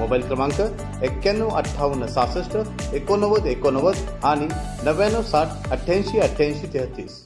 Mobile क्रमांक एक्क्याण्णव अठ्ठावन्न सहासष्ट एकोणनव्वद एकोणनव्वद आणि नव्याण्णव साठ अठ्ठ्याऐंशी अठ्ठ्याऐंशी तेहतीस.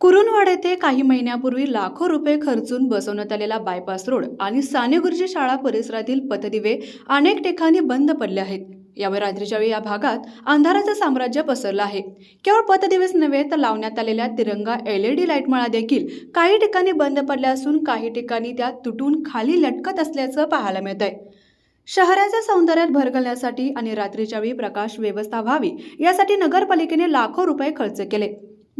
कुरुनवाड येथे काही महिन्यापूर्वी लाखो रुपये खर्चून बसवण्यात आलेला बायपास रोड आणि साने गुरुजी शाळा परिसरातील पथदिवे अनेक ठिकाणी बंद पडले आहेत. यामुळे रात्रीच्या वेळी या भागात अंधाराचं साम्राज्य पसरलं आहे. केवळ पतदिवस नव्हे तर लावण्यात आलेल्या तिरंगा एल ई डी लाईटमाळा देखील काही ठिकाणी बंद पडल्या असून काही ठिकाणी त्या तुटून खाली लटकत असल्याचं पाहायला मिळत आहे शहराच्या सौंदर्यात भर घालण्यासाठी आणि रात्रीच्या वेळी प्रकाश व्यवस्था व्हावी यासाठी नगरपालिकेने लाखो रुपये खर्च केले.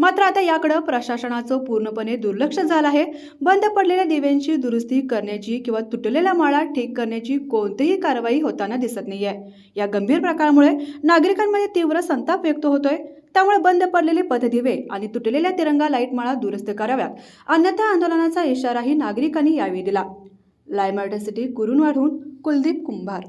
मात्र आता याकडे प्रशासनाचं पूर्णपणे दुर्लक्ष झालं आहे. बंद पडलेल्या दिव्यांची दुरुस्ती करण्याची किंवा तुटलेल्या माळा ठीक करण्याची कोणतीही कारवाई होताना दिसत नाहीये. या गंभीर प्रकारामुळे नागरिकांमध्ये तीव्र संताप व्यक्त होतोय. त्यामुळे बंद पडलेले पथदिवे आणि तुटलेल्या तिरंगा लाइट माळा दुरुस्त कराव्यात. अन्यथा आंदोलनाचा इशाराही नागरिकांनी यावेळी दिला. लायमार्ट सिटी कुरुन कुलदीप कुंभार.